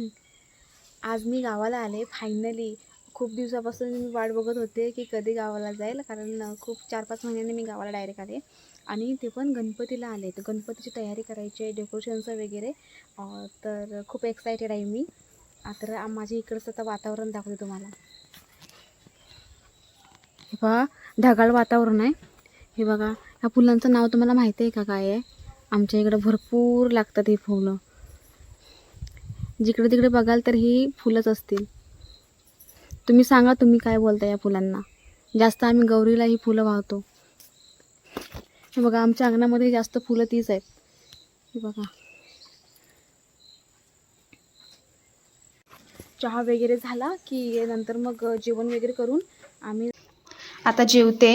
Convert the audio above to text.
आज मी गावाला आले फायनली खूप दिवसापासून मी वाट बघत होते की कधी गावाला जाईल कारण खूप चार पाच महिन्यांनी मी गावाला डायरेक्ट आले. आणि ते पण गणपतीला आले. तर गणपतीची तयारी करायची आहे डेकोरेशनचं वगैरे तर खूप एक्सायटेड आहे मी. तर माझ्या इकडचं आता वातावरण दाखवते तुम्हाला. हे बघा ढगाळ वातावरण आहे. हे बघा ह्या फुलांचं नाव तुम्हाला माहिती आहे का काय आहे? आमच्या इकडं भरपूर लागतात ही फुलं. जिकडे तिकडे बघाल तर ही फुलंच असतील. तुम्ही सांगा तुम्ही काय बोलता या फुलांना. जास्त आम्ही गौरीला ही फुलं वाहतो. हे बघा आमच्या अंगणामध्ये जास्त फुलं तीच आहेत. हे बघा. चहा वगैरे झाला की नंतर मग जेवण वगैरे करून आम्ही आता जेवते.